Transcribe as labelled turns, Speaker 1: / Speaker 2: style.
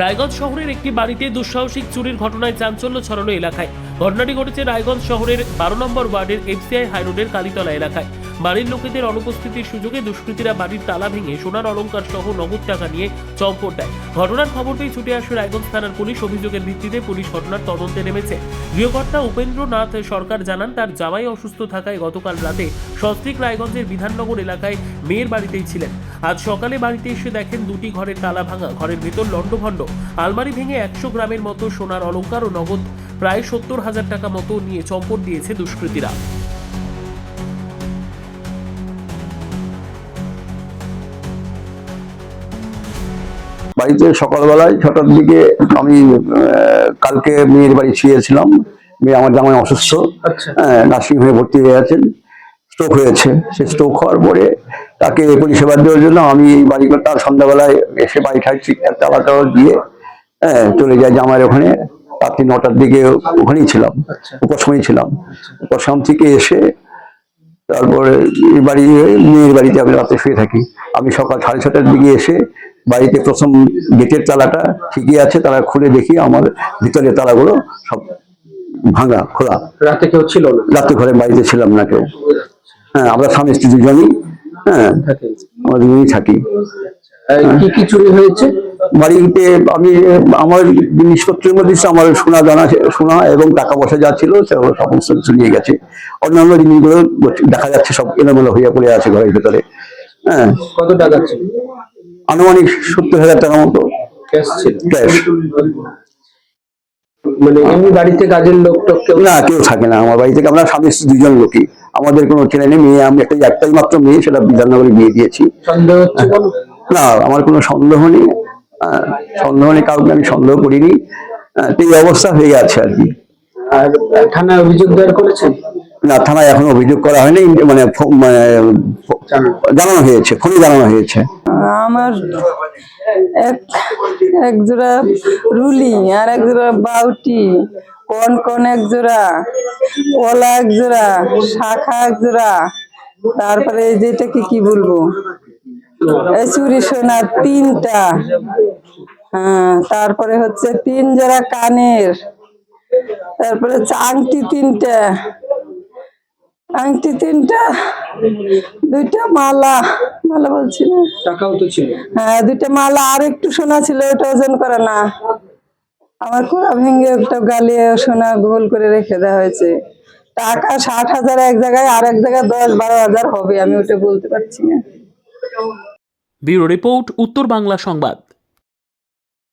Speaker 1: রায়গঞ্জ শহরের একটি বাড়িতে দুঃসাহসিক চুরির ঘটনায় চাঞ্চল্য ছড়ানো এলাকায়। ঘটনাটি ঘটেছে রায়গঞ্জ শহরের বারো নম্বর ওয়ার্ডের এফসিআই হাইরোডের কালীতলা এলাকায়। বাড়ির লোকেদের অনুপস্থিতির সুযোগে দুষ্কৃতীরা বাড়ির তালা ভেঙে সোনার অলংকার সহ নগদ টাকা নিয়ে চম্পট দেয়। ঘটনার খবর পেয়ে ছুটে আসে রায়গঞ্জ থানার পুলিশ। অভিযোগের ভিত্তিতে পুলিশ ঘটনার তদন্তে নেমেছে। গৃহকর্তা উপেন্দ্রনাথ সরকার জানান, তার জামাই অসুস্থ থাকায় গতকাল রাতে সস্ত্রিক রায়গঞ্জের বিধাননগর এলাকায় মেয়ের বাড়িতেই ছিলেন। আজ সকালে বাড়িতে এসে দেখেন, দুটি ঘরের তালা ভাঙা। ঘরের ভেতর লণ্ডভণ্ড। আলমারি ভেঙে একশো গ্রামের মতো সোনার অলংকার ও নগদ প্রায় সত্তর হাজার টাকা মতো নিয়ে চম্পট দিয়েছে দুষ্কৃতীরা।
Speaker 2: বাড়িতে সকালবেলায় ছটার দিকে আমি কালকে মেয়ের বাড়ি শুয়েছিলাম মেয়ে আমার জামাই অসুস্থ। হ্যাঁ, নার্সিং হোমে ভর্তি হয়ে আছেন স্ট্রোক হয়েছে। সে স্ট্রোক হওয়ার পরে তাকে পরিষেবা দেওয়ার জন্য আমি এই বাড়ি তার সন্ধ্যাবেলায় এসে বাড়ি ঠাড়ছি তালা টালা দিয়ে হ্যাঁ চলে যায় জামাইয়ের ওখানে। রাত্রি নটার দিকে ওখানেই ছিলাম। উপাসময় ছিলাম। উপাসম থেকে এসে তারপরে বাড়ি মেয়ের বাড়িতে আমি রাতে শুয়ে থাকি। আমি সকাল সাড়ে ছটার দিকে এসে বাড়িতে প্রথম গেটের তালাটা ঠিকই আছে তারা খুলে দেখি আমার ভিতরের তালাগুলো সব ভাঙা খোলা।
Speaker 3: রাতে কেউ ছিল
Speaker 2: রাতে ঘরে বাড়িতে ছিলাম না কেউ। হ্যাঁ আমরা স্বামী স্ত্রী দুজনই হ্যাঁ আমরা দুজনই থাকি।
Speaker 3: কি কি চুরি হয়েছে?
Speaker 2: বাড়িতে আমি আমার জিনিসপত্রের মধ্যে আমার সোনা দানা সোনা এবং টাকা পয়সা যা ছিল সেগুলো সমস্ত কিছু নিয়ে গেছে। অন্যান্য জিনিসগুলো দেখা যাচ্ছে সব এলোমেলো হয়ে পড়ে আছে ঘরের ভেতরে। হ্যাঁ।
Speaker 3: কত টাকা ছিল?
Speaker 2: আনুমানিক সত্তর হাজার টাকার মতো
Speaker 3: মানে এমনি বাড়িতে কাজের লোক টোক কেউ
Speaker 2: না কেউ থাকে না। আমার বাড়ি থেকে আমরা স্বামী স্ত্রী দুজন লোকই। আমাদের কোনো ছেলে নেই মেয়ে আমি একটা একটাই মাত্র মেয়ে সেটা বিধাননগরে বিয়ে দিয়েছি।
Speaker 3: সন্দেহ হচ্ছে
Speaker 2: না আমার কোনো সন্দেহ নেই। সন্দেহ নেই কাউকে আমি সন্দেহ করিনি। এই অবস্থা হয়ে আছে আর কি।
Speaker 3: আর থানায় অভিযোগ দায়ের করেছেন?
Speaker 2: না থানায় এখনও অভিযোগ করা হয়নি মানে মানে
Speaker 3: জানানো
Speaker 2: হয়েছে ফোনে জানানো হয়েছে।
Speaker 4: আমার এক এক জোড়া রুলি আর এক জোড়া বাউটি, কন কন এক জোড়া কলা এক জোড়া, শাখা এক জোড়া, তারপরে যেটাকে কি বলব? চুরি সোনার তিনটা। হ্যাঁ তারপরে হচ্ছে তিন জোড়া কানের, তারপরে আংটি তিনটা। আংটি তিনটা, দুইটা মালা। মালা বলছি না
Speaker 3: টাকাও তো ছিল।
Speaker 4: হ্যাঁ দুইটা মালা আর একটু সোনা ছিল ওটা ওজন করে না। আমার কোড়া ভেঙে একটা গালিয়ে সোনা গোল করে রেখে দেওয়া হয়েছে। টাকা ষাট হাজার এক জায়গায় আর এক জায়গায় দশ বারো হাজার হবে আমি ওটা বলতে পারছি না।
Speaker 1: ব্যুরো রিপোর্ট উত্তর বাংলা সংবাদ।